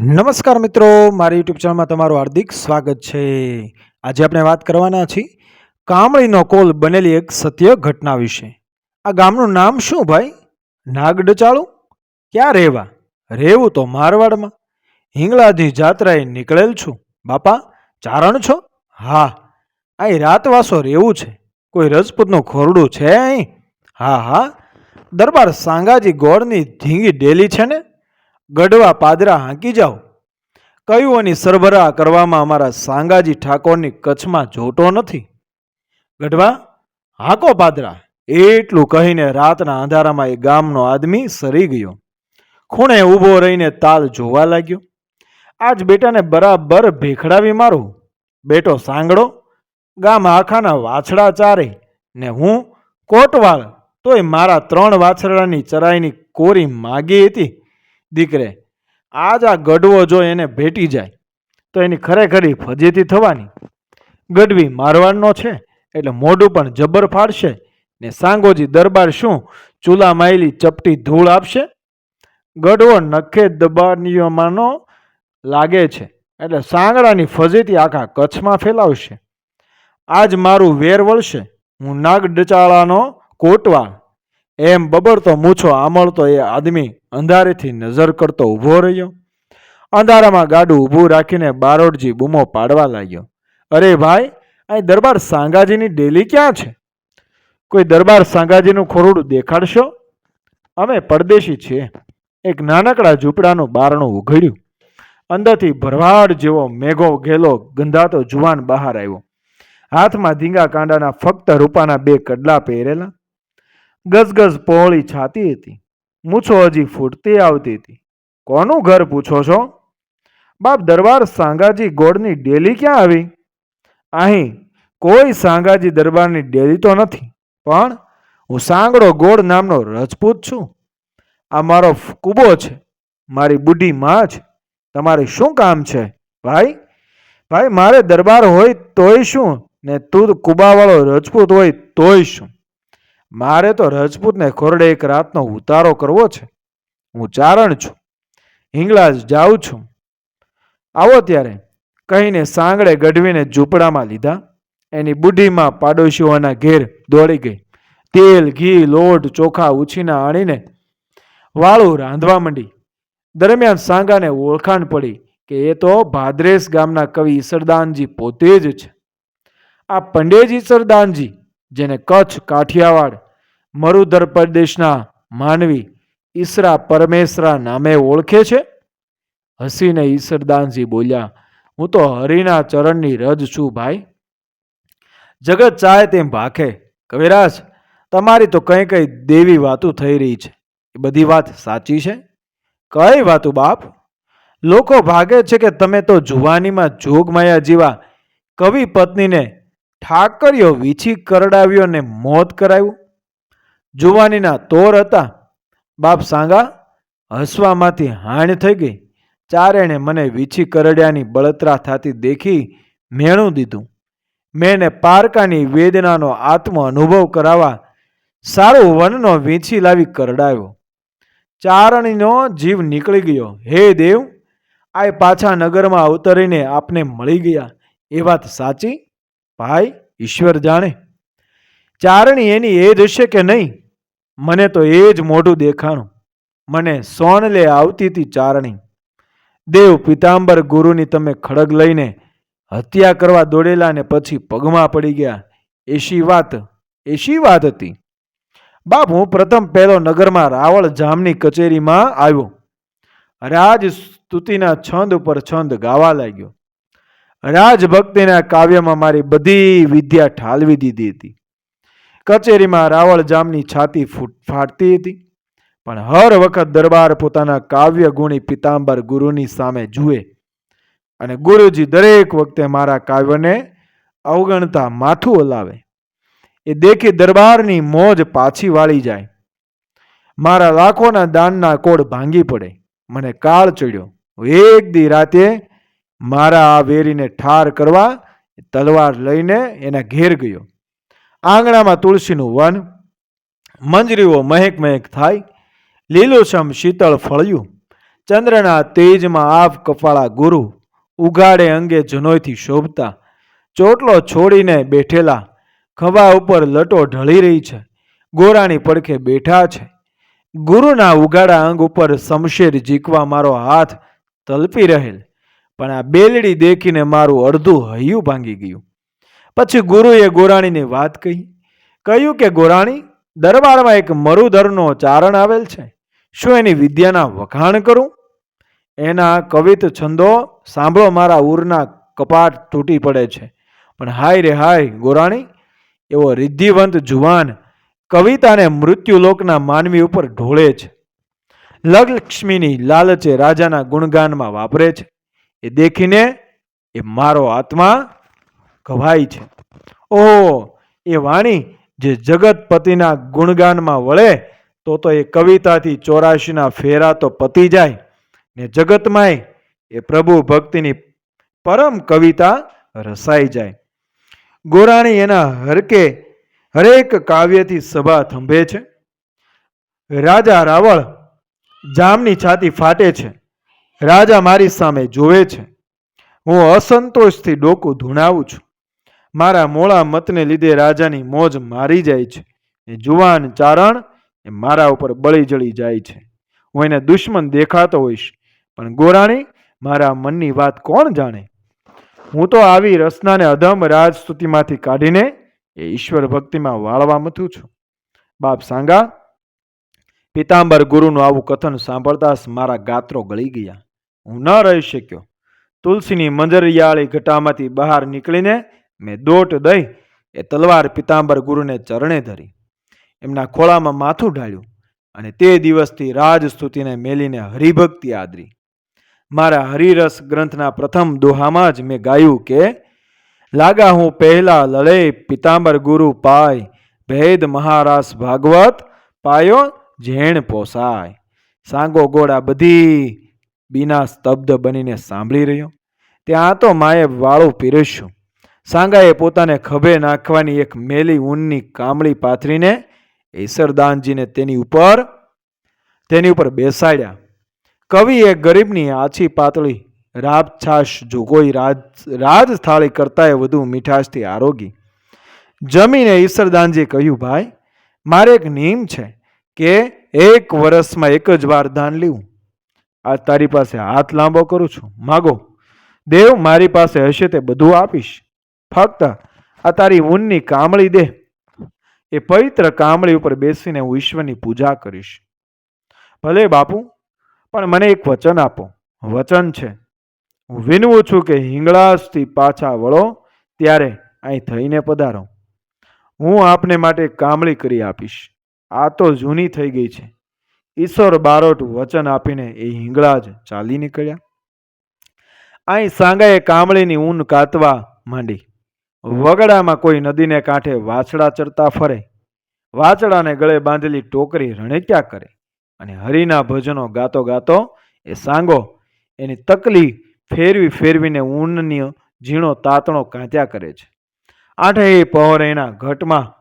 નમસ્કાર મિત્રો, મારી યુટ્યુબ ચેનલમાં તમારું હાર્દિક સ્વાગત છે. આજે આપણે વાત કરવાના છીએ કામળીનો કોલ બનેલી એક સત્ય ઘટના વિશે. આ ગામનું નામ શું ભાઈ? નાગડચાળું? ક્યાં રહેવા? રહેવું તો મારવાડમાં. હિંગળાથી જાત્રાએ નીકળેલ છું. બાપા, ચારણ છો? હા. અહીં રાતવાસો રહેવું છે. કોઈ રજપૂતનું ખોરડું છે અહીં? હા હા. દરબાર સાંગાજી ગોળની ધીંગી ડેલી છે ને? ગઢવા પાદરા હાંકી જાઓ. કયુઓની સરભરા કરવામાં અમારા સાંગાજી ઠાકોરની કચ્છમાં જોટો નથી. ગઢવા, હાંકો પાદરા. એટલું કહીને રાતના અંધારામાં એ ગામનો આદમી સરી ગયો. ખૂણે ઊભો રહીને તાલ જોવા લાગ્યો. આજ બેટાને બરાબર ભેખડાવી મારું. બેટો સાંગડો, ગામ આખાના વાછડા ચારે. ને હું કોટવાળ, તોય મારા ત્રણ વાછરડાની ચરાઈની કોરી માગી હતી. દીકરે, આજ આ ગઢવો જો એને ભેટી જાય, તો એની ખરેખરી ફજીતી થવાની. ગઢવી મારવાડનો છે, એટલે મોઢું પણ જબર ફાડશે, ને સાંગોજી દરબાર શું, ચૂલા માયલી ચપટી ધૂળ આપશે? ગઢવો નખે દબાનીઓમાંનો લાગે છે, એટલે સાંગડાની ફજીતી આખા કચ્છમાં ફેલાવશે. આજ મારું વેર વળશે, હું નાગ ડચાળાનો કોટવાળ. એમ બબડતો મૂછો આમળતો એ આદમી અંધારેથી નજર કરતો ઊભો રહ્યો. અંધારામાં ગાડું ઊભું રાખીને બારોડજી બૂમો પાડવા લાગ્યો. અરે ભાઈ, અહીં દરબાર સાંગાજીની ડેલી ક્યાં છે? કોઈ દરબાર સાંગાજીનું ખોરડું દેખાડશો? અમે પરદેશી છીએ. એક નાનકડા ઝૂંપડાનું બારણું ઉઘડ્યું. અંદરથી ભરવાડ જેવો મેઘો ઘેલો ગંધાતો જુવાન બહાર આવ્યો. હાથમાં ધીંગા કાંડાના ફક્ત રૂપાના બે કડલા પહેરેલા. ગઝગઝ પહોળી છાતી હતી. મૂછો હજી ફૂટતી આવતી હતી. કોનું ઘર પૂછો છો? બાપ દરબાર સાંગાજી ગોળની ડેલી ક્યાં આવી? અહીં કોઈ સાંગાજી દરબારની ડેલી તો નથી, પણ હું સાંગડો ગોળ નામનો રજપૂત છું. આ મારો કૂબો છે, મારી બુઢી માં છે તમારે શું કામ છે, ભાઈ? ભાઈ, મારે દરબાર હોય તોય શું ને તું કુબાવાળો રજપૂત હોય તોય શું? મારે તો રજપૂતને ખોરડે એક રાતનો ઉતારો કરવો છે. હું ચારણ છું. હિંગળાજ જાઉં છું. આવો ત્યારે, કહીને સાંગડે ગઢવીને ઝૂંપડામાં લીધા. એની બુઢીમાં પાડોશીઓના ઘેર દોડી ગઈ. તેલ, ઘી, લોટ, ચોખા ઉછીના આણીને વાળું રાંધવા માંડી. દરમિયાન સાંગાને ઓળખાણ પડી કે એ તો ભાદ્રેશ ગામના કવિ ઈસરદાનજી પોતે જ છે. આ પંડેજ ઈસરદાનજી જેને કચ્છ કાઠિયાવાડ, મરુધર પ્રદેશના માનવી ઈસરા પરમેશરા નામે ઓળખે છે? હસીને ઈસરદાનજી બોલ્યા, હું તો હરિના ચરણની રજ છું ભાઈ. જગત ચાહે તેમ ભાખે. કવિરાજ, તમારી તો કંઈ કંઈ દેવી વાતો થઈ રહી છે. એ બધી વાત સાચી છે? કઈ વાતો, બાપ? લોકો ભાગે છે કે તમે તો જુવાનીમાં જોગમાયા જેવા કવિ પત્નીને ઠાકરીઓ વીછી કરડાવ્યો ને મોત કરાવ્યું જુવાનીના તોર હતા. બાપ સાંગા હસવામાંથી હાણ થઈ ગઈ. ચારેણે મને વીછી કરડ્યાની બળતરા થતી દેખી મેણું દીધું. મેં પારકાની વેદનાનો આત્મ અનુભવ કરાવવા સારું વનનો વીંછી લાવી કરડાવ્યો ચારણીનો જીવ નીકળી ગયો. હે દેવ આ પાછા નગરમાં અવતરીને આપને મળી ગયા. એ વાત સાચી? ભાઈ, ઈશ્વર જાણે. ચારણી એની એ જ હશે કે નહીં? મને તો એ જ મોઢું દેખાણું. મને સોનલે આવતી હતી ચારણી. દેવ પિતાંબર ગુરુની તમે ખડગ લઈને હત્યા કરવા દોડેલા ને પછી પગમાં પડી ગયા. એશી વાત એશી વાત હતી. બાપ, હું પ્રથમ પહેલો નગરમાં રાવળ જામની કચેરીમાં આવ્યો. રાજ સ્તુતિના છંદ ઉપર છંદ ગાવા લાગ્યો. રાજભક્તિના કાવ્યમાં મારી બધી વિદ્યા ઠાલવી દીધી હતી. કચેરીમાં રાવળ જામની છાતી ફૂટ, ફાટતી હતી, પણ હર વખત દરબાર પોતાના કાવ્ય ગુણી પિતાંબર ગુરુની સામે જુએ અને ગુરુજી દરેક વખતે મારા કાવ્યને અવગણતા માથું હલાવે. એ દેખી દરબારની મોજ પાછી વાળી જાય. મારા લાખોના દાનના કોડ ભાંગી પડે. મને કાળ ચડ્યો. એક દી રાતે મારા આ વેરીને ઠાર કરવા તલવાર લઈને એના ઘેર ગયો. આંગણામાં તુલસીનું વન, મંજરીઓ મહેક મહેક થાય લીલોછમ શીતળ ફળ્યું, ચંદ્રના તેજમાં આવ કપાળા ગુરુ, ઉગાડે અંગે જનોયથી શોભતા, ચોટલો છોડીને બેઠેલા, ખભા ઉપર લટો ઢળી રહી છે, ગોરાણી પડખે બેઠા છે. ગુરુના ઉગાડા અંગ ઉપર શમશેર ઝીકવા મારો હાથ તલપી રહેલ. પણ આ બેલડી દેખીને મારું અડધું હૈયું ભાંગી ગયું. પછી ગુરુએ ગોરાણીની વાત કહી, કહ્યું કે, ગોરાણી, દરબારમાં એક મરુધરનો ચારણ આવેલ છે. શું એની વિદ્યાના વખાણ કરું? એના કવિત છંદો સાંભળો, મારા ઉરના કપાટ તૂટી પડે છે. પણ હાય રે હાય, ગોરાણી, એવો રિદ્ધિવંત જુવાન કવિતાને મૃત્યુલોકના માનવી ઉપર ઢોળે છે. લક્ષ્મીની લાલચે રાજાના ગુણગાનમાં વાપરે છે. એ દેખીને એ મારો આત્મા ઘવાય છે. ઓહો, એ વાણી જે જગતપતિના ગુણગાનમાં વળે, તો તો એ કવિતાથી ચોરાશીના ફેરા તો પતી જાય. ને જગતમાંય એ પ્રભુ ભક્તિની પરમ કવિતા રસાઈ જાય. ગોરાણી એના હરકે હરેક કાવ્યથી સભા થંભે છે. રાજા રાવળ જામની છાતી ફાટે છે. રાજા મારી સામે જોવે છે. હું અસંતોષથી ડોકું ધૂણાવું છું. મારા મોળા મતને લીધે રાજાની મોજ મારી જાય છે. એ જુવાન ચારણ એ મારા ઉપર બળી જળી જાય છે. હું એને દુશ્મન દેખાતો હોઈશ. પણ ગોરાણી, મારા મનની વાત કોણ જાણે? હું તો આવી રસનાને અધમ રાજસ્તુતિમાંથી કાઢીને એ ઈશ્વર ભક્તિમાં વાળવા મથું છું. બાપ સાંગા, પિતાંબર ગુરુનું આવું કથન સાંભળતા મારા ગાત્રો ગળી ગયા. હું ન રહી શક્યો. તુલસીની મંજરિયાળી ઘટામાંથી બહાર નીકળીને મેં દોટ દઈ એ તલવાર પિતાંબર ગુરુને ચરણે ધરી. એમના ખોળામાં માથું ઢાળ્યું અને તે દિવસથી રાજસ્તુતિને મેલીને હરિભક્તિ આદરી. મારા હરિરસ ગ્રંથના પ્રથમ દોહામાં જ મેં ગાયું કે, લાગા હું પહેલા લડે પિતાંબર ગુરુ પાય, ભેદ મહારાસ ભાગવત પાયો ઝેણ પોસાય. સાંગો ગોળા બધી બીના સ્તબ્ધ બનીને સાંભળી રહ્યો. ત્યાં તો માએ વાળું પીરસ્યું. સાંગાએ પોતાને ખભે નાખવાની એક મેલી ઊનની કામળી પાથરીને ઈસરદાનજીને તેની ઉપર તેની ઉપર બેસાડ્યા. કવિ એ ગરીબની આછી પાતળી રાબછાશ જોગોઈ રાજ રાજ થાળી કરતાંય વધુ મીઠાશથી આરોગી. જમીને ઈસરદાનજીએ કહ્યું, ભાઈ, મારે એક નિયમ છે કે એક વર્ષમાં એક જ વાર દાન લેવું. આ તારી પાસે હાથ લાંબો કરું છું. માગો. દેવ મારી પાસે હશે તે બધું આપીશ. ફક્ત આ તારી ઊનની કામળી દે. એ પવિત્ર કામળી ઉપર બેસીને હું ઈશ્વરની પૂજા કરીશ. ભલે બાપુ, પણ મને એક વચન આપો. વચન છે. હું વિનવું છું કે હિંગળાસથી પાછા વળો, ત્યારે અહીં થઈને પધારો. હું આપને માટે કામળી કરી આપીશ. આ તો જૂની થઈ ગઈ છે. ઈશ્વર બારોટ વચન આપીને એ હિંગળાજ ચાલી નીકળ્યા. અહીં સાંગાએ કામળીની ઊન કાતવા માંડી. વગડામાં કોઈ નદીને કાંઠે વાછડા ચરતા ફરે. વાછડાને ગળે બાંધેલી ટોકરી રણેક્યા કરે અને હરિના ભજનો ગાતો ગાતો એ સાંગો એની તકલી ફેરવી ફેરવીને ઊનની ઝીણો તાતણો કાંત્યા કરે છે. આઠે પહોર એના ઘટમાં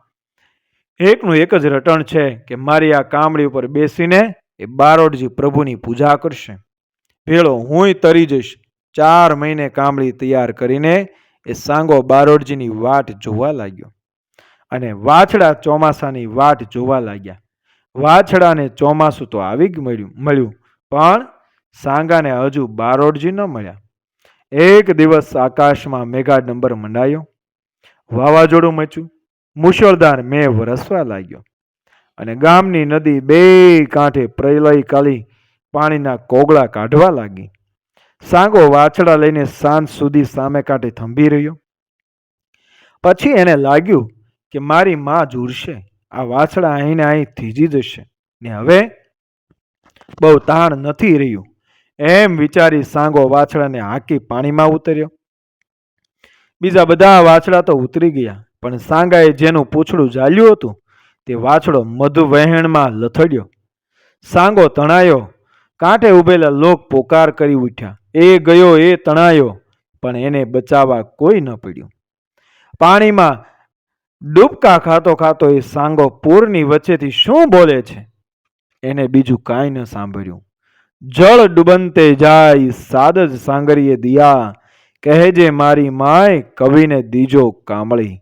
એકનું એક જ રટણ છે કે મારી આ કામળી ઉપર બેસીને એ બારોટજી પ્રભુની પૂજા કરશે. ભેળો, હુંય તરી જઈશ. ચાર મહિને કામળી તૈયાર કરીને એ સાંગો બારોટજીની વાટ જોવા લાગ્યો. અને વાછડા ચોમાસાની વાટ જોવા લાગ્યા. વાછડાને ચોમાસું તો આવી જ મળ્યું મળ્યું, પણ સાંગાને હજુ બારોટજી ન મળ્યા. એક દિવસ આકાશમાં મેઘા નંબર મંડાયો. વાવાઝોડું મચ્યું. મુશળધાર મેં વરસવા લાગ્યો. અને ગામની નદી બે કાંઠે પ્રલય કાલી પાણીના કોગળા કાઢવા લાગી. સાંગો વાછડા લઈને સાંજ સુધી સામે કાંઠે થંભી રહ્યો. પછી એને લાગ્યું કે મારી માં જુરશે આ વાછડા અહીંને અહીં થીજી જશે. ને હવે બહુ તાણ નથી રહ્યું. એમ વિચારી સાંગો વાછડાને હાંકી પાણીમાં ઉતર્યો. બીજા બધા વાછડા તો ઉતરી ગયા. પણ સાંગાએ જેનું પૂંછડું ઝાલ્યું હતું, તે વાછડો મધુ વહેણમાં લથડ્યો. સાંગો તણાયો, કાંઠે ઉભેલા લોક પોકાર કરી ઉઠ્યા. એ ગયો, એ તણાયો, પણ એને બચાવવા કોઈ ન પડ્યું. પાણીમાં ડૂબકા ખાતો ખાતો એ સાંગો પૂરની વચ્ચેથી શું બોલે છે? એને બીજું કાંઈ ન સાંભળ્યું. જળ ડૂબંતે જાય, સાદજ સાંગરીએ દિયા, કહેજે મારી માય કવિને દીજો કામળી.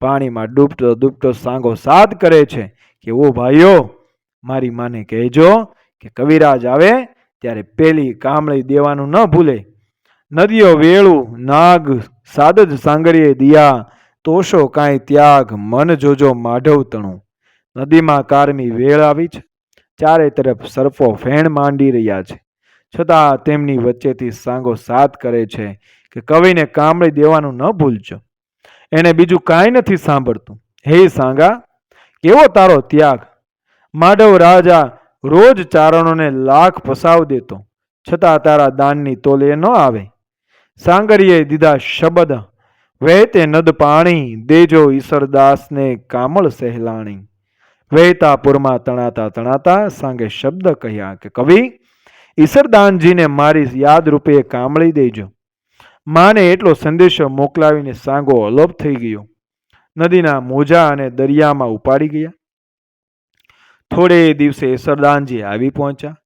પાણીમાં ડૂબતો ડૂબતો સાંગો સાદ કરે છે કે, ઓ ભાઈઓ, મારી માને કહેજો કે કવિરાજ આવે ત્યારે પેલી કામળી દેવાનું ન ભૂલે. નદીઓ વેળું, નાગ સાદજ સાંગરીએ દિયા, તોશો કાંઈ ત્યાગ, મન જોજો માઢવ તણું. નદીમાં કારમી વેળ આવી છે. ચારે તરફ સરફો ફેણ માંડી રહ્યા છે. છતાં તેમની વચ્ચેથી સાંગો સાત કરે છે કે, કવિને કામળી દેવાનું ન ભૂલજો. એને બીજું કાંઈ નથી સાંભળતું. હે સાંગા, કેવો તારો ત્યાગ? માધવ રાજા રોજ ચારણોને લાખ પસાવ દેતો, છતાં તારા દાનની તોલે ન આવે. સાંગરીએ દીધા શબ્દ વહેતે નદ પાણી, દેજો ઈશ્વરદાસને કામળ સહેલાણી. વહેતા પુરમાં તણાતા તણાતા સાંગે શબ્દ કહ્યા કે, કવિ ઈશ્વરદાનજીને મારી યાદ રૂપે કામળી દેજો. માને એટલો સંદેશો મોકલાવીને સાંગો અલોપ થઈ ગયો. નદીના મોજા અને દરિયામાં ઉપાડી ગયા. થોડે દિવસે સરદાનજી આવી પહોંચ્યા.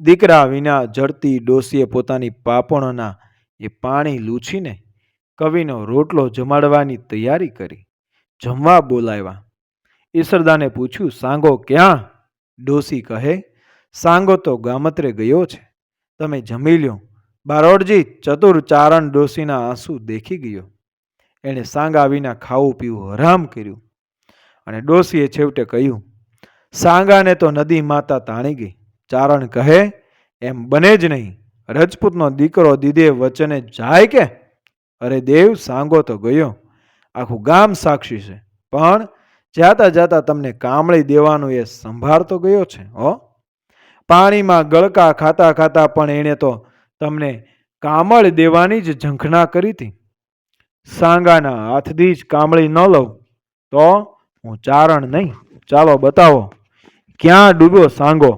દીકરા વિના જડતી ડોસીએ પોતાની પાપણોના એ પાણી લૂછીને કવિનો રોટલો જમાડવાની તૈયારી કરી. જમવા બોલાવ્યા. ઈસરદાને પૂછ્યું, સાંગો ક્યાં? ડોસી કહે, સાંગો તો ગામત્રે ગયો છે. તમે જમી લ્યો. બારોડજી ચતુર ચારણ ડોશીના આંસુ દેખી ગયો. એણે સાંગા વિના ખાવું પીવું હરામ કર્યું અને ડોશીએ છેવટે કહ્યું, સાંગાને તો નદી માતા તાણી ગઈ. ચારણ કહે, એમ બને જ નહીં. રજપૂતનો દીકરો દીધે વચને જાય કે? અરે દેવ, સાંગો તો ગયો. આખું ગામ સાક્ષી છે. પણ જાતા જાતા તમને કામળી દેવાનું એ સંભાળતો ગયો છે, હો? પાણીમાં ગળકા ખાતા ખાતા પણ એણે તો તમને કામળ દેવાની જ ઝંખના કરી હતી. સાંગાના હાથથી જ કામળી ન લઉં તો હું ચારણ નહીં. ચાલો બતાવો, ક્યાં ડૂબ્યો સાંગો?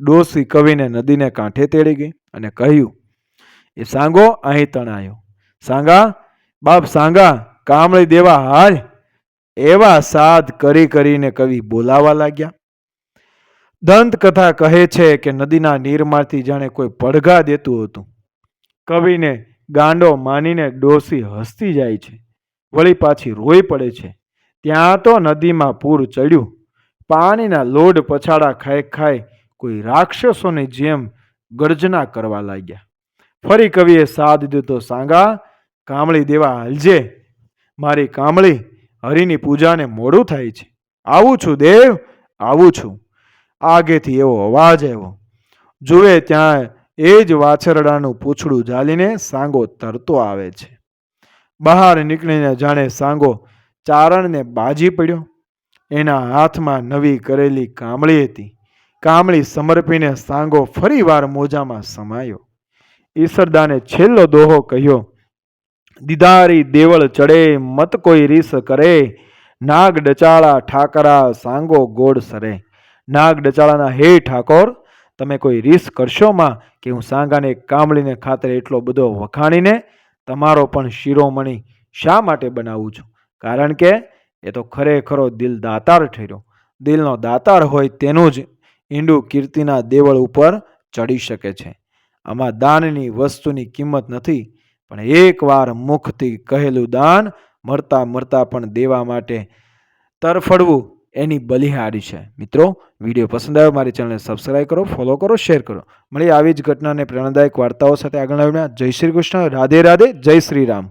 ડોસી કવિને નદીને કાંઠે તેડી ગઈ અને કહ્યું, એ સાંગો અહીં તણાયો. સાંગા, બાપ સાંગા, કામળી દેવા હાલ. એવા સાધ કરી કરીને કવિ બોલાવા લાગ્યા. દંતકથા કહે છે કે નદીના નીરમાંથી જાણે કોઈ પડઘા દેતું હતું. કવિને ગાંડો માનીને ડોસી હસતી જાય છે. વળી પાછી રોઈ પડે છે. ત્યાં તો નદીમાં પૂર ચડ્યું. પાણીના લોડ પછાડા ખાઈ ખાઈ કોઈ રાક્ષસોની જેમ ગર્જના કરવા લાગ્યા. ફરી કવિએ સાદ દીધો, સાંગા, કામળી દેવા હાલજે. મારી કામળી હરિની પૂજાને મોડું થાય છે. આવું છું દેવ, આવું છું. આગેથી એવો અવાજ આવ્યો. જુએ ત્યાં એ જ વાછરડાનું પૂંછડું ઝાલીને સાંગો તરતો આવે છે. બહાર નીકળીને જાણે સાંગો ચારણને બાજી પડ્યો. એના હાથમાં નવી કરેલી કામળી હતી. કામળી સમર્પીને સાંગો ફરીવાર મોજામાં સમાયો. ઈસરદાને છેલ્લો દોહો કહ્યો, દીદારી દેવળ ચડે, મત કોઈ રીસ કરે. નાગ ડચાળા ઠાકરા, સાંગો ગોળ સરે. નાગ ડચાળાના હે ઠાકોર, તમે કોઈ રીસ કરશો માં કે હું સાંગાને કામળીને ખાતર એટલો બધો વખાણીને તમારો પણ શિરોમણી શા માટે બનાવું છું? કારણ કે એ તો ખરેખરો દિલ દાતાર ઠર્યો. દિલનો દાતાર હોય તેનું જ ઈંડું કીર્તિના દેવળ ઉપર ચડી શકે છે. આમાં દાનની વસ્તુની કિંમત નથી, પણ એકવાર મુખથી કહેલું દાન મરતા મરતા પણ દેવા માટે તરફડવું એની બલિહારી છે. મિત્રો, વીડિયો પસંદ આવ્યો મારી ચેનલને સબસ્ક્રાઈબ કરો ફોલો કરો શેર કરો. મળી આવી જ ઘટનાને પ્રેરણાદાયક વાર્તાઓ સાથે આગળ આવ્યા જય શ્રી કૃષ્ણ. રાધે રાધે. જય શ્રી રામ.